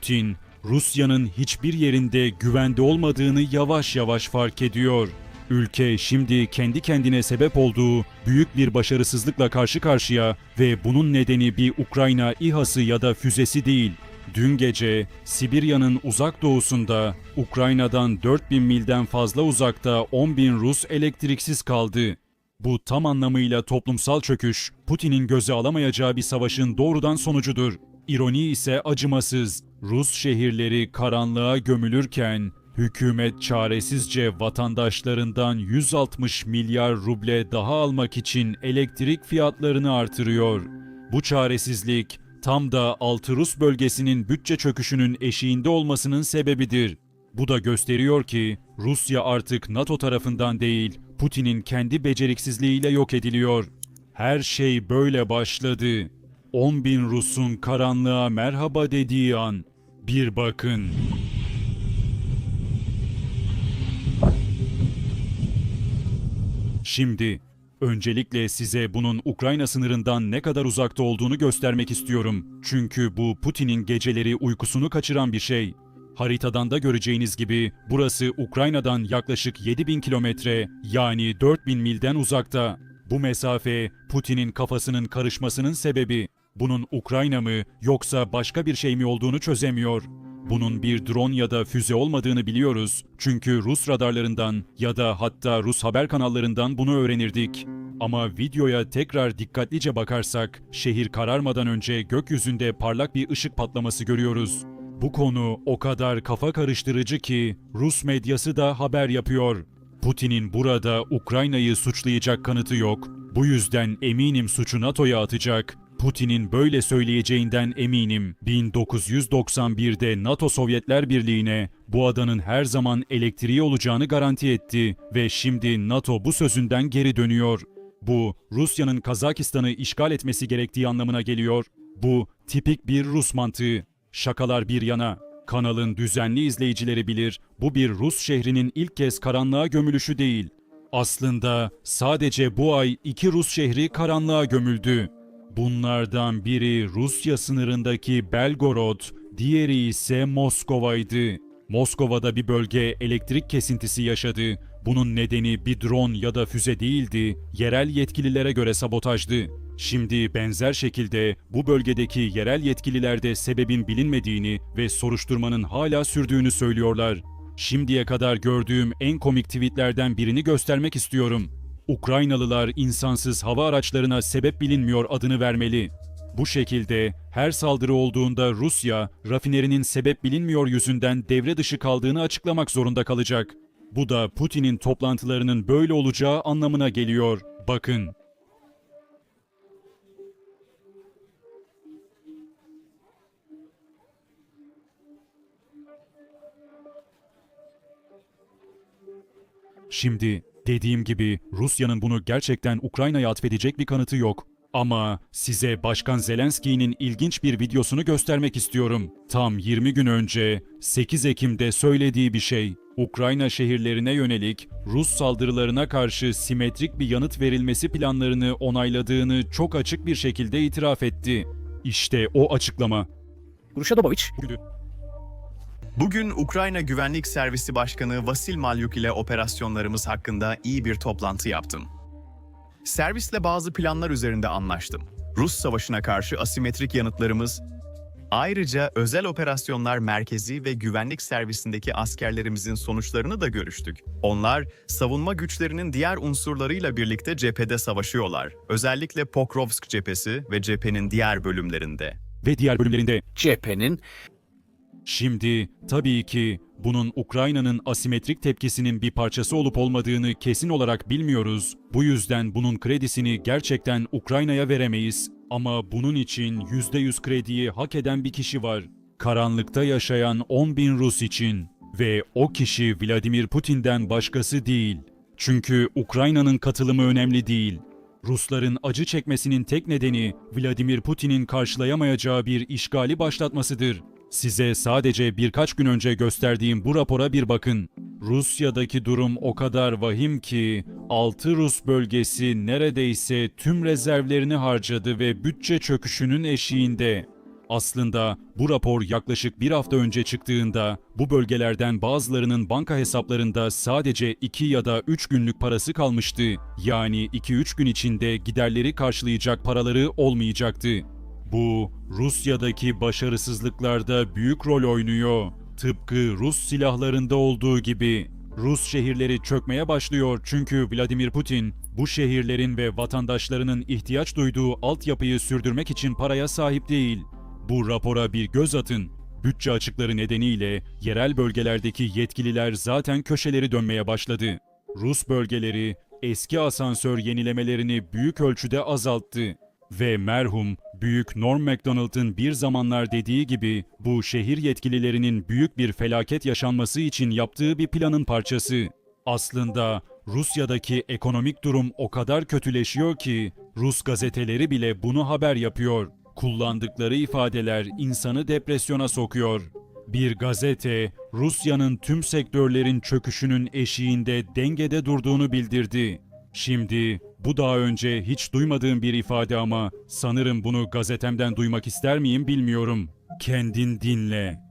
Putin, Rusya'nın hiçbir yerinde güvende olmadığını yavaş yavaş fark ediyor. Ülke şimdi kendi kendine sebep olduğu büyük bir başarısızlıkla karşı karşıya ve bunun nedeni bir Ukrayna İHA'sı ya da füzesi değil. Dün gece Sibirya'nın uzak doğusunda Ukrayna'dan 4000 milden fazla uzakta 10 bin Rus elektriksiz kaldı. Bu tam anlamıyla toplumsal çöküş, Putin'in göze alamayacağı bir savaşın doğrudan sonucudur. İroni ise acımasız. Rus şehirleri karanlığa gömülürken hükümet çaresizce vatandaşlarından 160 milyar ruble daha almak için elektrik fiyatlarını artırıyor. Bu çaresizlik tam da Altı Rus bölgesinin bütçe çöküşünün eşiğinde olmasının sebebidir. Bu da gösteriyor ki Rusya artık NATO tarafından değil, Putin'in kendi beceriksizliğiyle yok ediliyor. Her şey böyle başladı. 10 bin Rus'un karanlığa merhaba dediği an. Bir bakın. Şimdi öncelikle size bunun Ukrayna sınırından ne kadar uzakta olduğunu göstermek istiyorum. Çünkü bu Putin'in geceleri uykusunu kaçıran bir şey. Haritadan da göreceğiniz gibi burası Ukrayna'dan yaklaşık 7000 kilometre yani 4000 milden uzakta. Bu mesafe Putin'in kafasının karışmasının sebebi. Bunun Ukrayna mı yoksa başka bir şey mi olduğunu çözemiyor. Bunun bir drone ya da füze olmadığını biliyoruz. Çünkü Rus radarlarından ya da hatta Rus haber kanallarından bunu öğrenirdik. Ama videoya tekrar dikkatlice bakarsak şehir kararmadan önce gökyüzünde parlak bir ışık patlaması görüyoruz. Bu konu o kadar kafa karıştırıcı ki Rus medyası da haber yapıyor. Putin'in burada Ukrayna'yı suçlayacak kanıtı yok. Bu yüzden eminim suçu NATO'ya atacak. Putin'in böyle söyleyeceğinden eminim. 1991'de NATO Sovyetler Birliği'ne bu adanın her zaman elektriği olacağını garanti etti ve şimdi NATO bu sözünden geri dönüyor. Bu Rusya'nın Kazakistan'ı işgal etmesi gerektiği anlamına geliyor. Bu tipik bir Rus mantığı. Şakalar bir yana, kanalın düzenli izleyicileri bilir, bu bir Rus şehrinin ilk kez karanlığa gömülüşü değil. Aslında sadece bu ay iki Rus şehri karanlığa gömüldü. Bunlardan biri Rusya sınırındaki Belgorod, diğeri ise Moskova'ydı. Moskova'da bir bölge elektrik kesintisi yaşadı. Bunun nedeni bir drone ya da füze değildi, yerel yetkililere göre sabotajdı. Şimdi benzer şekilde bu bölgedeki yerel yetkililer de sebebin bilinmediğini ve soruşturmanın hala sürdüğünü söylüyorlar. Şimdiye kadar gördüğüm en komik tweetlerden birini göstermek istiyorum. Ukraynalılar insansız hava araçlarına sebep bilinmiyor adını vermeli. Bu şekilde her saldırı olduğunda Rusya, rafinerinin sebep bilinmiyor yüzünden devre dışı kaldığını açıklamak zorunda kalacak. Bu da Putin'in toplantılarının böyle olacağı anlamına geliyor. Bakın. Şimdi dediğim gibi Rusya'nın bunu gerçekten Ukrayna'ya atfedecek bir kanıtı yok. Ama size Başkan Zelenski'nin ilginç bir videosunu göstermek istiyorum. Tam 20 gün önce 8 Ekim'de söylediği bir şey. Ukrayna şehirlerine yönelik Rus saldırılarına karşı simetrik bir yanıt verilmesi planlarını onayladığını çok açık bir şekilde itiraf etti. İşte o açıklama. Grushadobovic, Bugün Ukrayna Güvenlik Servisi Başkanı Vasil Malyuk ile operasyonlarımız hakkında iyi bir toplantı yaptım. Servisle bazı planlar üzerinde anlaştım. Rus savaşına karşı asimetrik yanıtlarımız, ayrıca özel operasyonlar merkezi ve güvenlik servisindeki askerlerimizin sonuçlarını da görüştük. Onlar, savunma güçlerinin diğer unsurlarıyla birlikte cephede savaşıyorlar. Özellikle Pokrovsk cephesi ve cephenin diğer bölümlerinde. Ve diğer bölümlerinde cephenin Şimdi tabii ki bunun Ukrayna'nın asimetrik tepkisinin bir parçası olup olmadığını kesin olarak bilmiyoruz. Bu yüzden bunun kredisini gerçekten Ukrayna'ya veremeyiz. Ama bunun için %100 krediyi hak eden bir kişi var. Karanlıkta yaşayan 10 bin Rus için. Ve o kişi Vladimir Putin'den başkası değil. Çünkü Ukrayna'nın katılımı önemli değil. Rusların acı çekmesinin tek nedeni Vladimir Putin'in karşılayamayacağı bir işgali başlatmasıdır. Size sadece birkaç gün önce gösterdiğim bu rapora bir bakın. Rusya'daki durum o kadar vahim ki 6 Rus bölgesi neredeyse tüm rezervlerini harcadı ve bütçe çöküşünün eşiğinde. Aslında bu rapor yaklaşık bir hafta önce çıktığında bu bölgelerden bazılarının banka hesaplarında sadece 2 ya da 3 günlük parası kalmıştı. Yani 2-3 gün içinde giderleri karşılayacak paraları olmayacaktı. Bu Rusya'daki başarısızlıklarda büyük rol oynuyor. Tıpkı Rus silahlarında olduğu gibi. Rus şehirleri çökmeye başlıyor çünkü Vladimir Putin bu şehirlerin ve vatandaşlarının ihtiyaç duyduğu altyapıyı sürdürmek için paraya sahip değil. Bu rapora bir göz atın. Bütçe açıkları nedeniyle yerel bölgelerdeki yetkililer zaten köşeleri dönmeye başladı. Rus bölgeleri eski asansör yenilemelerini büyük ölçüde azalttı. Ve merhum Büyük Norm MacDonald'ın bir zamanlar dediği gibi bu şehir yetkililerinin büyük bir felaket yaşanması için yaptığı bir planın parçası. Aslında Rusya'daki ekonomik durum o kadar kötüleşiyor ki Rus gazeteleri bile bunu haber yapıyor. Kullandıkları ifadeler insanı depresyona sokuyor. Bir gazete Rusya'nın tüm sektörlerin çöküşünün eşiğinde dengede durduğunu bildirdi. Şimdi bu daha önce hiç duymadığım bir ifade ama sanırım bunu gazetemden duymak ister miyim bilmiyorum. Kendin dinle.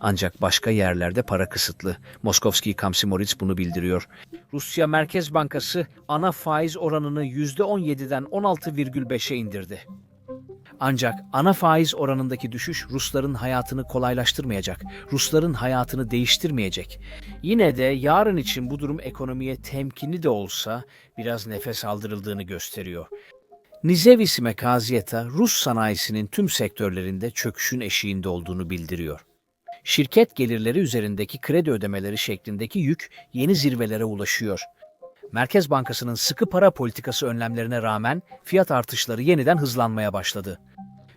Ancak başka yerlerde para kısıtlı. Moskovski Kamsimoritz bunu bildiriyor. Rusya Merkez Bankası ana faiz oranını %17'den 16,5'e indirdi. Ancak ana faiz oranındaki düşüş Rusların hayatını kolaylaştırmayacak, Rusların hayatını değiştirmeyecek. Yine de yarın için bu durum ekonomiye temkinli de olsa biraz nefes aldırıldığını gösteriyor. Nizevis Mekaziyeta, Rus sanayisinin tüm sektörlerinde çöküşün eşiğinde olduğunu bildiriyor. Şirket gelirleri üzerindeki kredi ödemeleri şeklindeki yük yeni zirvelere ulaşıyor. Merkez Bankası'nın sıkı para politikası önlemlerine rağmen fiyat artışları yeniden hızlanmaya başladı.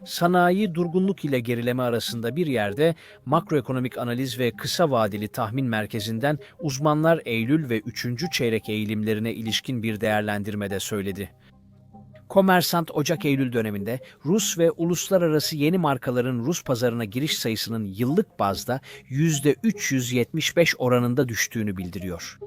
Sanayi durgunluk ile gerileme arasında bir yerde makroekonomik analiz ve kısa vadeli tahmin merkezinden uzmanlar Eylül ve 3. çeyrek eğilimlerine ilişkin bir değerlendirmede söyledi. Komersant Ocak-Eylül döneminde Rus ve uluslararası yeni markaların Rus pazarına giriş sayısının yıllık bazda %375 oranında düştüğünü bildiriyor.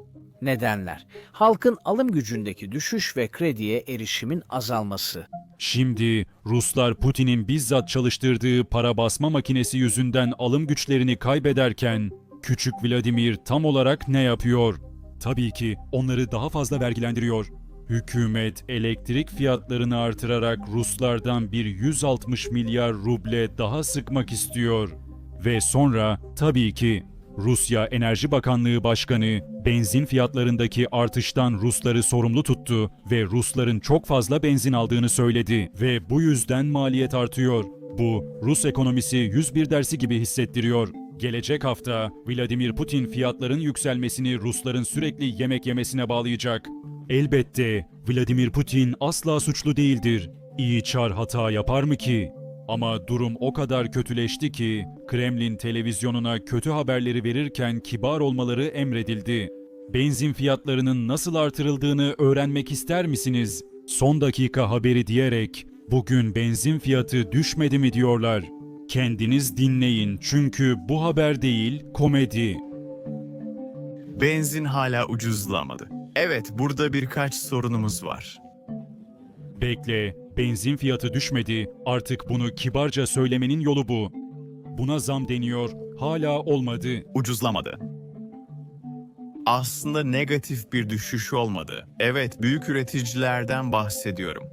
Nedenler: Halkın alım gücündeki düşüş ve krediye erişimin azalması. Şimdi Ruslar Putin'in bizzat çalıştırdığı para basma makinesi yüzünden alım güçlerini kaybederken küçük Vladimir tam olarak ne yapıyor? Tabii ki onları daha fazla vergilendiriyor. Hükümet elektrik fiyatlarını artırarak Ruslardan bir 160 milyar ruble daha sıkmak istiyor. Ve sonra tabii ki Rusya Enerji Bakanlığı Başkanı benzin fiyatlarındaki artıştan Rusları sorumlu tuttu ve Rusların çok fazla benzin aldığını söyledi ve bu yüzden maliyet artıyor. Bu Rus ekonomisi 101 dersi gibi hissettiriyor. Gelecek hafta Vladimir Putin fiyatların yükselmesini Rusların sürekli yemek yemesine bağlayacak. Elbette Vladimir Putin asla suçlu değildir. İyi çar hata yapar mı ki? Ama durum o kadar kötüleşti ki Kremlin televizyonuna kötü haberleri verirken kibar olmaları emredildi. Benzin fiyatlarının nasıl artırıldığını öğrenmek ister misiniz? Son dakika haberi diyerek bugün benzin fiyatı düşmedi mi diyorlar. Kendiniz dinleyin çünkü bu haber değil komedi. Benzin hala ucuzlamadı. Evet, burada birkaç sorunumuz var. Bekle, benzin fiyatı düşmedi. Artık bunu kibarca söylemenin yolu bu. Buna zam deniyor, hala olmadı. Ucuzlamadı. Aslında negatif bir düşüş olmadı. Evet, büyük üreticilerden bahsediyorum.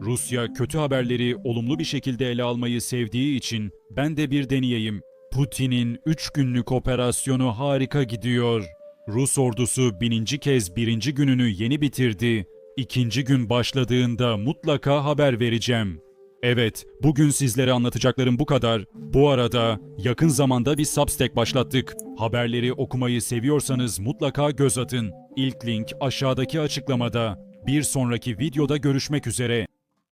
Rusya kötü haberleri olumlu bir şekilde ele almayı sevdiği için ben de bir deneyeyim. Putin'in 3 günlük operasyonu harika gidiyor. Rus ordusu bininci kez birinci gününü yeni bitirdi. İkinci gün başladığında mutlaka haber vereceğim. Evet, bugün sizlere anlatacaklarım bu kadar. Bu arada yakın zamanda bir Substack başlattık. Haberleri okumayı seviyorsanız mutlaka göz atın. İlk link aşağıdaki açıklamada. Bir sonraki videoda görüşmek üzere.